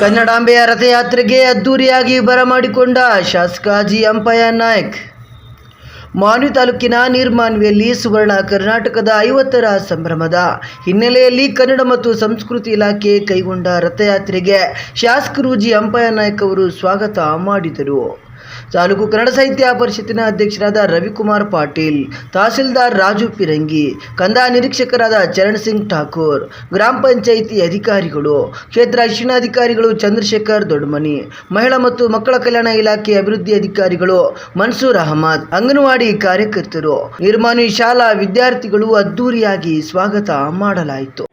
ಕನ್ನಡಾಂಬೆಯ ರಥಯಾತ್ರೆಗೆ ಅದ್ದೂರಿಯಾಗಿ ಬರಮಾಡಿಕೊಂಡ ಶಾಸಕ ಜಿ ಅಂಪಯ್ಯ ನಾಯಕ್. ಮಾನ್ವಿ ತಾಲೂಕಿನ ನೀರ್ಮಾನ್ವಿಯಲ್ಲಿ ಸುವರ್ಣ ಕರ್ನಾಟಕದ ಐವತ್ತರ ಸಂಭ್ರಮದ ಹಿನ್ನೆಲೆಯಲ್ಲಿ ಕನ್ನಡ ಮತ್ತು ಸಂಸ್ಕೃತಿ ಇಲಾಖೆ ಕೈಗೊಂಡ ರಥಯಾತ್ರೆಗೆ ಶಾಸಕರು ಜಿ ಅಂಪಯ್ಯ ನಾಯಕ್ ಅವರು ಸ್ವಾಗತ ಮಾಡಿದರು. ತಾಲೂಕು ಕನ್ನಡ ಸಾಹಿತ್ಯ ಪರಿಷತ್ತಿನ ಅಧ್ಯಕ್ಷರಾದ ರವಿಕುಮಾರ್ ಪಾಟೀಲ್, ತಹಸೀಲ್ದಾರ್ ರಾಜು ಪಿರಂಗಿ, ಕಂದಾಯ ನಿರೀಕ್ಷಕರಾದ ಚರಣ್ ಸಿಂಗ್ ಠಾಕೂರ್, ಗ್ರಾಮ ಪಂಚಾಯಿತಿ ಅಧಿಕಾರಿಗಳು, ಕ್ಷೇತ್ರ ಶಿಕ್ಷಣಾಧಿಕಾರಿಗಳು ಚಂದ್ರಶೇಖರ್ ದೊಡ್ಡಮನಿ ಮಹಿಳಾ ಮತ್ತು ಮಕ್ಕಳ ಕಲ್ಯಾಣ ಇಲಾಖೆ ಅಭಿವೃದ್ಧಿ ಅಧಿಕಾರಿಗಳು ಮನ್ಸೂರ್ ಅಹಮದ್, ಅಂಗನವಾಡಿ ಕಾರ್ಯಕರ್ತರು, ನಿರ್ಮಾಣಿ ಶಾಲಾ ವಿದ್ಯಾರ್ಥಿಗಳು ಅದ್ದೂರಿಯಾಗಿ ಸ್ವಾಗತ ಮಾಡಲಾಯಿತು.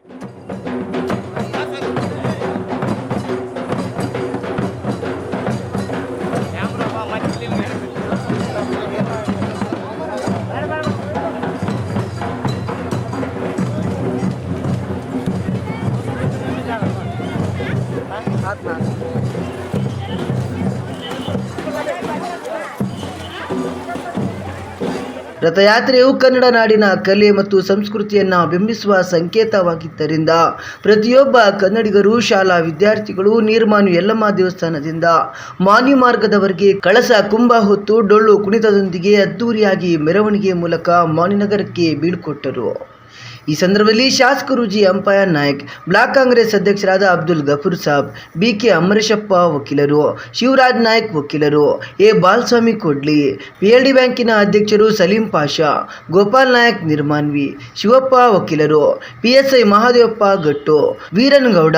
ರಥಯಾತ್ರೆಯು ಕನ್ನಡ ನಾಡಿನ ಕಲೆ ಮತ್ತು ಸಂಸ್ಕೃತಿಯನ್ನು ಬಿಂಬಿಸುವ ಸಂಕೇತವಾಗಿದ್ದರಿಂದ ಪ್ರತಿಯೊಬ್ಬ ಕನ್ನಡಿಗರು, ಶಾಲಾ ವಿದ್ಯಾರ್ಥಿಗಳು, ನೀರ್ಮಾನು ಯಲ್ಲಮ್ಮ ದೇವಸ್ಥಾನದಿಂದ ಮಾನ್ಯ ಮಾರ್ಗದವರೆಗೆ ಕಳಸ ಕುಂಭ ಹೊತ್ತು ಡೊಳ್ಳು ಕುಣಿತದೊಂದಿಗೆ ಅದ್ದೂರಿಯಾಗಿ ಮೆರವಣಿಗೆ ಮೂಲಕ ಮಾನ್ಯನಗರಕ್ಕೆ ಬೀಳ್ಕೊಟ್ಟರು. ಈ ಸಂದರ್ಭದಲ್ಲಿ ಶಾಸಕರು ಜಿ ಅಂಪಯ್ಯ ನಾಯಕ್, ಬ್ಲಾಕ್ ಕಾಂಗ್ರೆಸ್ ಅಧ್ಯಕ್ಷರಾದ ಅಬ್ದುಲ್ ಗಫೂರ್ ಸಾಬ್ ಬಿ ಕೆ ಅಮರೇಶಪ್ಪ ವಕೀಲರು, ಶಿವರಾಜ್ ನಾಯಕ್ ವಕೀಲರು, ಎ ಬಾಲಸ್ವಾಮಿ ಕೊಡ್ಲಿ ಪಿ ಎಲ್ ಡಿ ಬ್ಯಾಂಕಿನ ಅಧ್ಯಕ್ಷರು ಸಲೀಂ ಪಾಷಾ, ಗೋಪಾಲ್ ನಾಯಕ್ ನಿರ್ಮಾನ್ವಿ, ಶಿವಪ್ಪ ವಕೀಲರು P S I Mahadevappa Gattu, Veeranagouda,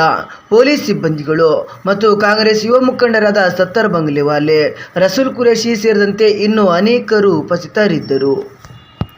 police ಸಿಬ್ಬಂದಿಗಳು ಮತ್ತು ಕಾಂಗ್ರೆಸ್ ಯುವ ಮುಖಂಡರಾದ ಸತ್ತರ್ ಬಂಗ್ಲೆವಾಲೆ, ರಸೂಲ್ ಕುರೇಶಿ ಸೇರಿದಂತೆ ಇನ್ನೂ ಅನೇಕರು ಉಪಸ್ಥಿತರಿದ್ದರು.